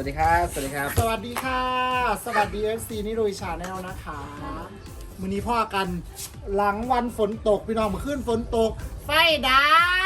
วัสดีครับ สวัสดีครับ สวัสดีค่ะ สวัสดี FC นิรุยชาแนลนะคะมือนี้พ่อกันหลังวันฝนตกพี่น้องเมื่อคืนฝนตก ไฟดั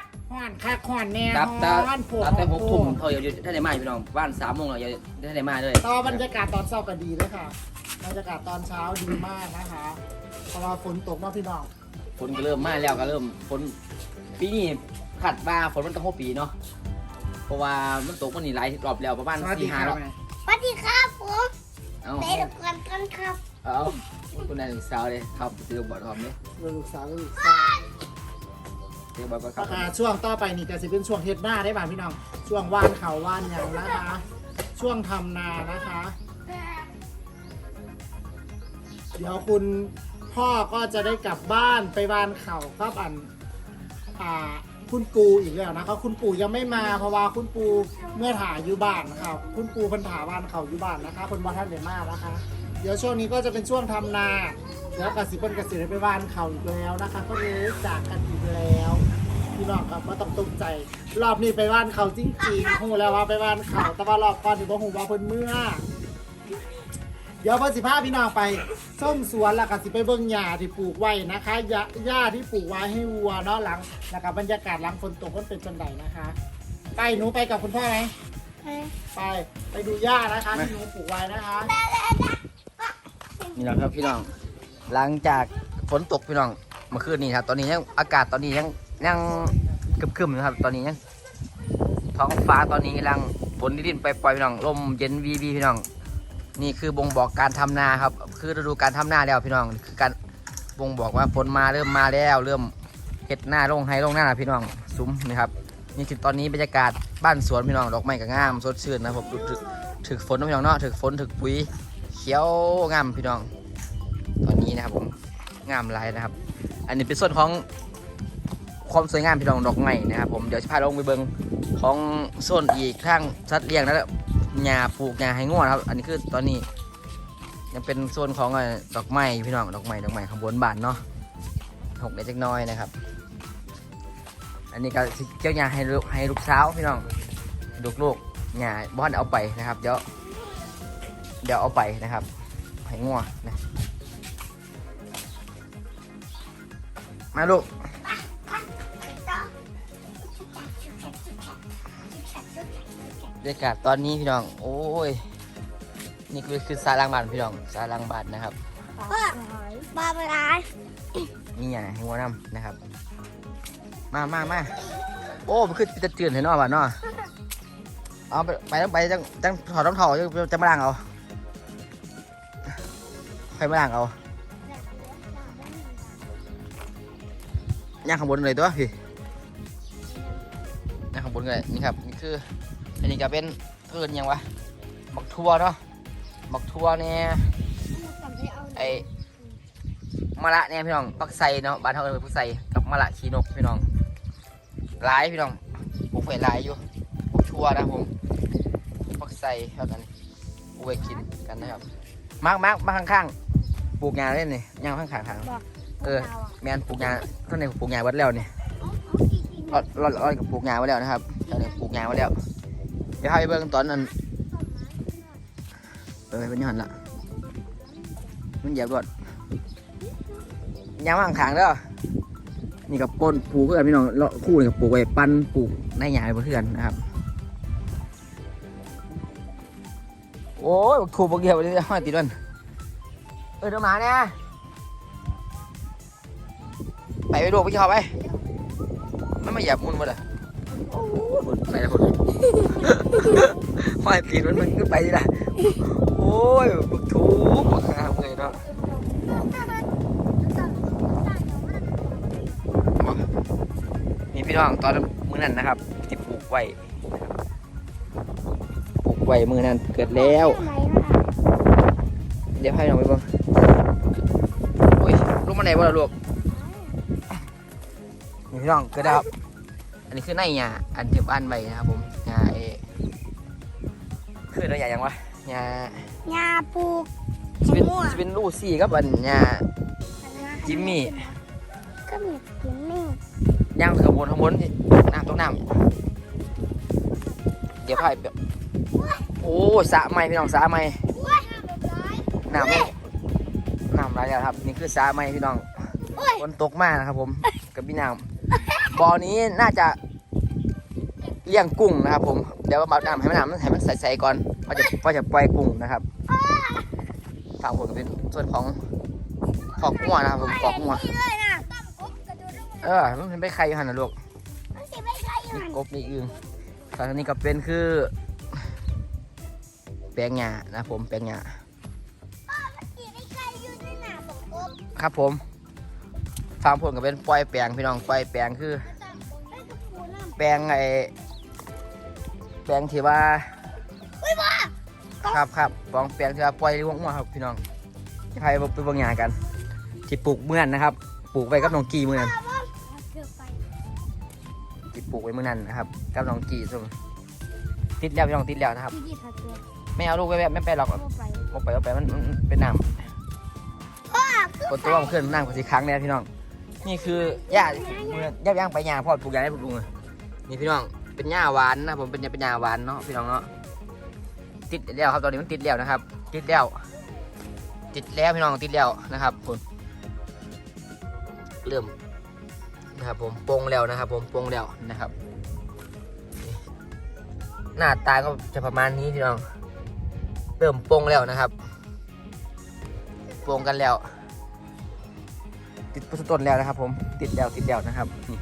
บห่อนคักห่อนแน่ดับตาห่อนโผล่ดับแต่หกโผล่ทุ่มเขาอยู่ท่านในมาอยู่พี่น้องบ้านสามโมงเราอยู่ท่านในมาเลยต่อบรรยากาศตอนเช้าก็ดีเลยค่ะบรรยากาศตอนเช้าดีมากนะคะเพราะว่าฝนตกเนาะพี่น้องฝนก็เริ่มมาแล้วก็เริ่มฝนปีนี้ขัดว่าฝนมันต้องหัวปีเนาะ เพราะว่ามันตกมันนี่หลายรอบแล้วประมาณสวัสดีสี่คห้ารับรอบสวัสดีครับผมเอาได้รับกันกันครับเอาคุณนายหนึ่งสาวเลยครับซื้อบอร์ดทอมเนี่ยลูกสาวลูกสาวซื้อบอร์ดก็คปรับระกาศช่วงต่อไปนี่ก็จะเป็นช่วงเฮ็ดหน้าได้ป่ะพี่น้อง ช่วงว่านเขาว่านหยังนะคะ ช่วงทำนานะคะ เดี๋ยวคุณพ่อก็จะได้กลับบ้านไปบ้านเขาครับอัน อ่า คุณปู่อีกแล้วนะครับคุณปู่ยังไม่มาเพราะว่าคุณปู่เมื่อถ่ายอยู่บ้านนะครับคุณปู่เพันถาบ้านเขาอยู่บ้านนะคะคนว่าท่านเดมานะคะ เดี๋ยวช่วงนี้ก็จะเป็นช่วงทำนาแล้วกสิเปิ้ลกสิได้ไปบ้านเขาอีกแล้วนะคะ ก็เลยจากกันอีกแล้วพี่น้องครับว่าต้องตกใจ รอบนี้ไปบ้านเขาจริงๆหูแล้วว่าไปบ้านเขาแต่ว่ารอบก่อนถือว่าหูว่าเพิ่นเมื่อ เดี๋ยวเพิ่นสิพาพี่น้องไปส้มสวนแล้วก็สิไปเบิ่งหญ้าที่ปลูกไว้นะคะหญ้าหญ้าที่ปลูกไว้ให้วัวเนาะหลังแล้วก็บรรยากาศหลังฝนตกมันเป็นจังไดนะคะ ไปหนูไปกับคุณพ่อไหมไปไปดูหญ้านะคะที่หนูปลูกไว้นะคะนี่แหละครับพี่น้อง หลังจากฝนตกพี่น้องเมื่อคืนนี้ครับ ตอนนี้ยังอากาศตอนนี้ยังยังครึมๆนะครับ ตอนนี้ยังท้องฟ้าตอนนี้กำลังฝนดินไปปล่อยๆพี่น้องลมเย็นวีวีพี่น้อง นี่คือบ่งบอกการทำนาครับ คือฤดูการทำนาแล้วพี่น้อง คือการบ่งบอกว่าฝนมาเริ่มมาแล้ว เริ่มเห็ดหน้าลงไฮลงหน้าพี่น้องซุ้มนะครับนี่คือตอนนี้บรรยากาศบ้านสวนพี่น้องดอกไม้ก็งามสดชื่นนะครับผมถึกถึกฝนนะพี่น้องเนาะถึกฝนถึกปุ๋ยเขียวงามพี่น้อง ตอนนี้นะครับผมงามหลายนะครับ อันนี้เป็นส่วนของความสวยงามพี่น้องดอกไม้นะครับผมเดี๋ยวจะพาลงไปเบิงของโซนอีกข้างสัตว์เลี้ยงแล้ว หญ้าปลูกหญ้าให้ง่วนครับ อันนี้คือตอนนี้ยังเป็นโซนของดอกไม้พี่น้องดอกไม้ดอกไม้ข้างบนบานเนาะหกเล็กน้อยนะครับ อันนี้ก็สิเจ้าหญ้าให้ลูกให้ลูกสาวพี่น้องลูกลูกหญ้าบ้านเอาไปนะครับเดี๋ยวเดี๋ยวเอาไปนะครับให้ง่วนะมาลูก รรยากาศตอนนี้พี่น้อง โอ้ย นี่คือคือสารังบานพี่น้องสารังบานนะครับพ่อบ้าไปร้ายนี่ไงหัวน้ำนะครับ มามามาโอ้มันคือจะเตือนเห็นเนาะบ้านเนาะเอาไปไปต้องไปจังจังถอดรองเท้าจะจะมาล้างเอาใครมาล้างเอาย่างข้างบนเลยตัวพี่ย่างข้างบนเลยนี่ครับนี่คือ อันนี้ก็เป็นเพื่อนหยังวะบักทัวเนาะบักทัวเนี่ยไอมะละเนี่ยพี่น้องปักไซเนาะบ้านเขาเรียกว่าปักไซกับมะละขีนกพี่น้องหลายพี่น้องปลูกไว้หลายอยู่ปลูกชัวนะผมปักไซเท่ากันปลูกไว้กินกันนะครับมาร์กมาร์กมาข้างๆปลูกงาเล่นนี่ยางข้างๆทางเออแมนปลูกงาต้นนี้ปลูกงาไวัดแล้วนี่เราเราเรากับปลูกงาไว้แล้วนะครับตอนนี้ปลูกงาไว้แล้ว เดี๋ยวให้เบิ่งตอนนั้นเออเป็นยังหันละมันเหยียบรถยางว่างขางเด้อนี่กับก้นปลูกเพื่อนพี่น้องเลาะคู่นี่กับปลูกไว้ปั้นปลูกในหยาเพื่อนนะครับ โอ้ยถูกบกเดียวเลยห้อยติดมันเออเดี๋ยวมาเนี่ยไปไปดูไปชอบไป มันไม่หยียบมุนมาเลย โอ้ยมุนไปแล้วคนห้อยติดมันมันขึ้นไปดิล่ะโอ้ยบักถูกบักงามเลยเนาะนี่พี่น้องตอนมือนั้นนะครับที่ปลูกไว้ปลูกไว้มือนั้นเกิดแล้ว เดี๋ยวให้น้องไปบิ่งโอ้ยลูกมาไหนบ่ล่ะลูกนี่พี่น้องเกิดแล้ว อันนี้คือในหญ้าอันที่บ้านไว้นะครับผมหญ้าเอคืออะไรหญ้าหยังวะหญ้ายาปลูกจะเป็นมั่วจะเป็นลูซี่ครับอันหญ้าจิมมี่ ก็มีจิมมี่ย่างข้างบนข้างบนนี่น้ำตรงน้ำเดี๋ยวพายแบบโอ้โอ้สระใหม่พี่น้องสระใหม่โอ้ยแบบร้ายน้ำน้ำไหลแล้วครับ นี่คือสระใหม่พี่น้องโอ้ยฝนตกมากนะครับผมกับพี่น้ำ บ่อนี้น่าจะเลี้ยงกุ้งนะครับ ผม เดี๋ยวเอาน้ำให้มันน้ำให้มันใสๆก่อนก็จะก็จะปล่อยกุ้งนะครับฝากผมเป็นส่วนของขอกงัวนะครับผมขอกงัวนี่เลยนะตั้มกบกระโดดลงมาเออมันเป็นไข่อยู่หันนะลูกมันจะไม่ใช่อยู่นี่หันกบนี่อึงตอนนี้ก็เป็นคือ แปลงหญ้านะครับผมแปลงหญ้ามันจะไม่ใช่อยู่ในหน้าของกบครับผม ฟังผมก็เป็นปล่อยแปลงพี่น้องปล่อยแปลงคือตั้มกบให้กับปูน้ำแปลงไอ้แปลงที่ว่าอุ้ยบ้าครับครับฟองแปลงที่ว่าปล่อยลงมาครับพี่น้องที่พายไปเบางอย่างกันที่ปลูกเมื่อนนะครับ ปลูกไว้กับน้องกีเมื่อนบ้าเกือบไปที่ปลูกไว้เมื่อนั้นนะครับกับน้องกีส่งติดแล้วพี่น้องติดแล้วนะครับที่ที่ถัดตัวไม่เอาลูกไว้แบบไม่ไปหรอกก็ไปเอาไปเอาไปมันมันมันเป็นน้พ่อำคนตัวมันขึ้นน้ำกว่าสีครั้งเนี่ยพี่น้อง นี่คือหญ้าเมื่อย่าย่างไปหญ้าพ่อปลูกหญ้าให้ปลูกลุงเลยนี่พี่น้องเป็นหญ้าหวานนะผมเป็นเป็นหญ้าหวานเนาะพี่น้องเนาะติดแล้วครับตอนนี้มันติดแล้วนะครับ ติดแล้ว ติดแล้วพี่น้องติดแล้วนะครับคุณเริ่มนะครับผมปรงแล้วนะครับ ผมปรงแล้วนะครับนี่หน้าตาก็จะประมาณนี้พี่น้อง เริ่มปรงแล้วนะครับปรงกันแล้ว ติดประตูต้นแล้วนะครับ ผมติดแล้วติดแล้วนะครับ นี่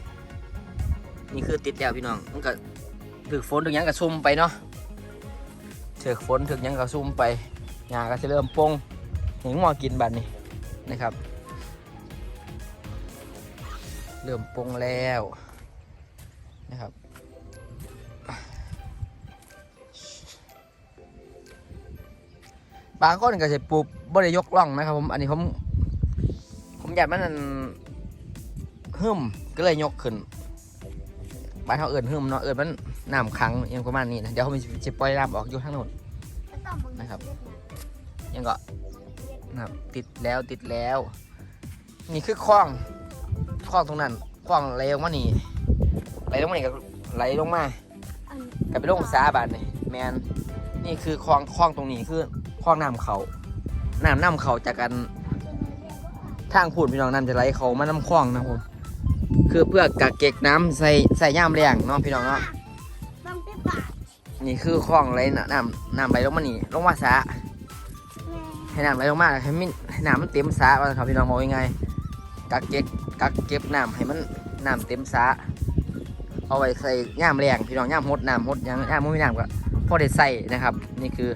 นี่คือติดแล้วพี่น้องมันก็ถึกฝนถึงยังก็ซุ่มไปเนาะถึกฝนถึงยังก็ซุ่มไปหญ้าก็จะเริ่มปรงเห็นหมอกินบัดนี้นะครับ เริ่มปรงแล้วนะครับบางคนก็จะปลูกบ่ได้ยกล่องนะครับผม อันนี้ผม อยากมันนั่นหึมก็เลยยกขึ้นบ้านเขาเอิญหึมเนาะเอิญมันน้ำขังยังประมาณนี้นะเดี๋ยวผมจะปล่อยน้ำออกอยู่ข้างโน้นนะครับ ยังก็นะครับติดแล้วติดแล้ว นี่คือคลองคลองตรงนั้นคลองไหลลงมานี่ไหลลงมานี่ก็ไหลลงมากลับไปลงสาบานนี่แมนนี่คือคลองคลองตรงนี้คือคลองน้ำเขาน้ำน้ำเขาจากกัน ทางพูดพี่น้องน้ำจะไหลเขามาน้ำคลองนะครับผมคือเพื่อกักเก็บน้ำใส่ใส่ย่ามแรงเนาะพี่น้องเนาะบางเป็นบาทนี่คือคลองไหลน้ำน้ำน้ำไหลลงมานี่ลงมาสาแม่ให้น้ำไหลลงมาให้มันให้น้ำมันเต็มสาว่าครับพี่น้องมองยังไงกักเก็บกักเก็บน้ำให้มันน้ำเต็มสาเอาไว้ใส่ย่ามแรงพี่น้องย่ามหดน้ำหดหยังย่ามไม่มีน้ำก็พอได้ใส่นะครับ นี่คือ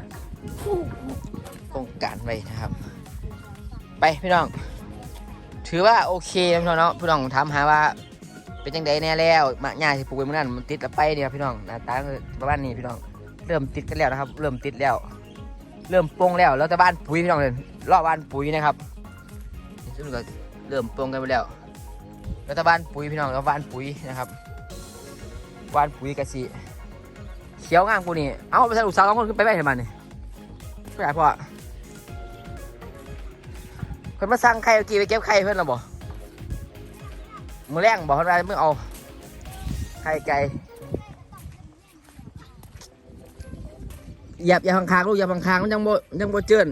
โครงการไว้นะครับ ไปพี่น้อง ถือว่าโอเคพี่น้องเนาะพี่น้องถามหาว่า เป็นจังไดแน่แล้วมะหญ้าที่ปลูกไว้เมื่อนั้นมันติดแล้วไปเนี่ยพี่น้องหน้าตาประมาณนี้พี่น้องเริ่มติดกันแล้วนะครับ เริ่มติดแล้ว เริ่มโปร่งแล้วแล้วแต่บ้านปุ๋ยพี่น้องเลยรอบบ้านปุ๋ยนะครับซึ่งก็เริ่มโปร่งกันไปแล้วแล้วแต่บ้านปุ๋ยพี่น้องแล้วบ้านปุ๋ยนะครับบ้านปุ๋ยกะสิเขียวงามกูนี่เอาไปใส่ลูกสาวสองคนขึ้นไปไว้ทำไมนี่ไม่ได้พ่อ เพิ่นมาสั่งไข่เอากีไปเก็บไข่เพิ่นหรอบ่มือแรงบอกเพิ่นว่ามึงเอาไข่ไก่หยียบอย่าพังคางลูกอย่าพังคางมันจังบ่มันจังบ่เจิ้น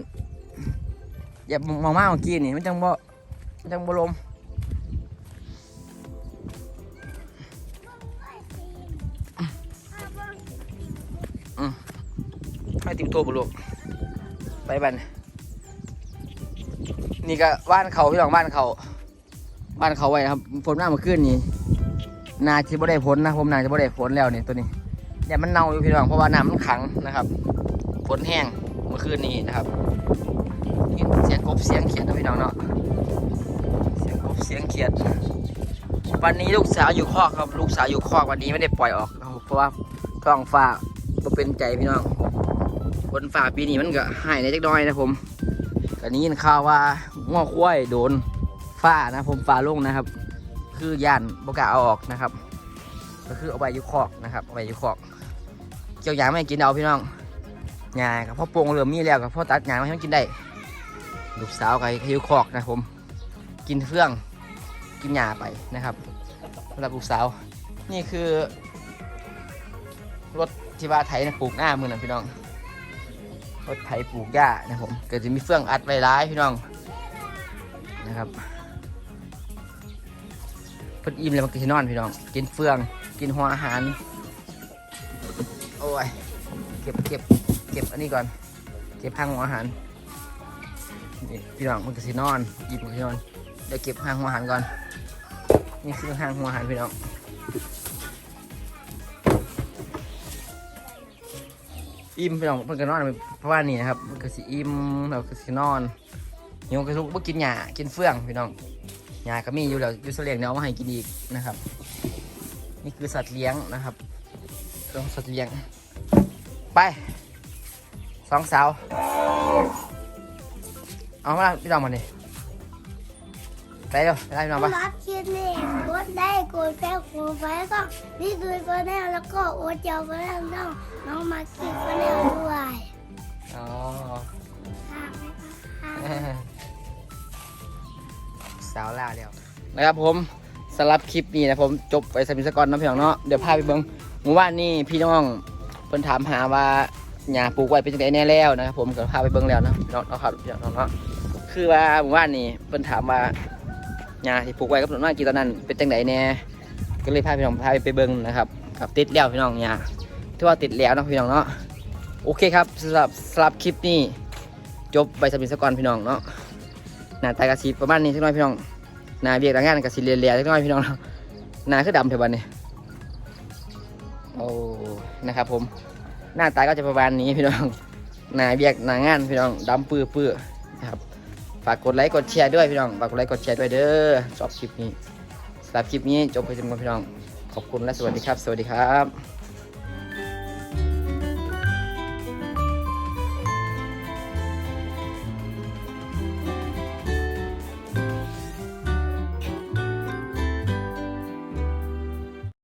อย่ามองมาเมื่อกี้นี่มันจังบ่มันจังบ่ลมให้ติวโตบ่ลูกไปบัน นี่ก็บ้านเขาพี่น้องบ้านเขา บ้านเขาไว้ครับฝนมาเมื่อคืนนี้นาจะบ่ได้ผลนะผมนาจะบ่ได้ผลแล้วนี่ตัวนี้เนี่ยมันเน่าอยู่พี่น้องเพราะว่าน้ำมันขังนะครับฝนแห้งเมื่อคืนนี้นะครับเสียงกบเสียงเขียดนะพี่น้องเนาะเสียงกบเสียงเขียด วันนี้ลูกสาวอยู่คอกครับ ลูกสาวอยู่คอกวันนี้ไม่ได้ปล่อยออกนะครับเพราะว่าท้องฟ้าก็เป็นใจพี่น้องฝนฝ่าปีนี้มันก็หายในจักน้อยนะผมก็นี้ยินข่าวว่า ง้อควายโดนฝ้านะ ผมฝ้าลงนะครับ คือย่านบกล้าเอาออกนะครับ ก็คือเอาไปยุคอกนะครับเอาไปยุคอก เกี่ยวยางไม่กินเอาพี่น้องหญ้ากับพ่อโป่งเริ่มมีแล้วกับพ่อตัดหญ้ามาให้กินได้ลูกสาวกับยุคอกนะผม กินเฟื่องกินหญ้าไปนะครับสำหรับลูกสาว นี่คือรถที่ว่าไถนะปลูกหน้ามือนะพี่น้องรถไถปลูกหญ้านะผมเก็จะมีเฟื่องอัดไว้ร้ายพี่น้อง นะครับเพิ่นอิ่มแล้วมันก็สินอนพี่น้อง กินเฟือง กินหัวอาหาร โอ้ย เก็บเก็บเก็บอันนี้ก่อน เก็บห้างหัวอาหาร นี่พี่น้องมันก็สินอนหยิบมันก็สินอน เดี๋ยวเก็บห้างหัวอาหารก่อน นี่คือห้างหัวอาหารพี่น้องอิ่มพี่น้องเพิ่นก็นอนเพราะว่านี่นะครับมันก็สิอิ่มแล้วก็สินอน หิวก็ลุกบ่กินหญ้ากินเฟื่องพี่น้องหญ้าก็มีอยู่แล้วอยู่เสลียงเดี๋ยเอามาให้กินอีกนะครับ นี่คือสัตว์เลี้ยงนะครับเรื่องสัตว์เลี้ยง ไปสองสาวเอามาพี่น้องมาดิไปเร็วไปด้พี่น้องปะรับคลิปนี้กดได้กดแชร์กดไลค์ก็นี่ดูก็แน่แล้วก็โอเจียวก็แน่น้องน้องมากินก็แน่ด้วยาแล้วนะครับผมสำหรับคลิปนี้นะผมจบไปสมิสกรนะพี่น้องเนาะเดี๋ยวพาไปเบิ้งเมื่อวานนี่พี่น้องเพิ่นถามหาว่าหญ้าปลูกไว้เป็นจังไดแน่แล้วนะครับผมก็พาไปเบิ้งแล้วนะพี่น้องเนาะครับพี่น้องเนาะคือว่าเมื่อวานนี่เพิ่นถามว่าหญ้าที่ปลูกไว้กับน้องกีตอนนั้นเป็นจังไดแน่ก็เลยพาพี่น้องพาไปเบิ้งนะครับครับติดแล้วพี่น้องหญ้าที่ว่าติดแล้วนะพี่น้องเนาะโอเคครับสำหรับสำหรับคลิปนี้จบไปสมิสกรพี่น้องเนาะหน้าตากระสีประมาณนี้สักหน่อยพี่น้อง นาเบียกหน้างานกระสีเลียๆสักน่อยพี่น้องเนาน้าคือดำเถอะบันนี้โอ้นะครับผมหน้าตาก็จะประมาณนี้พี่น้องนาเบียกหน้างานพี่น้องดำปื้อปื้อๆนะครับฝากกดไลค์กดแชร์ด้วยพี่น้องฝากกดไลค์กดแชร์ด้วยเด้อชอบคลิปนี้สำหรับคลิปนี้จบไปจนกันพี่น้องขอบคุณและสวัสดีครับ สวัสดีครับ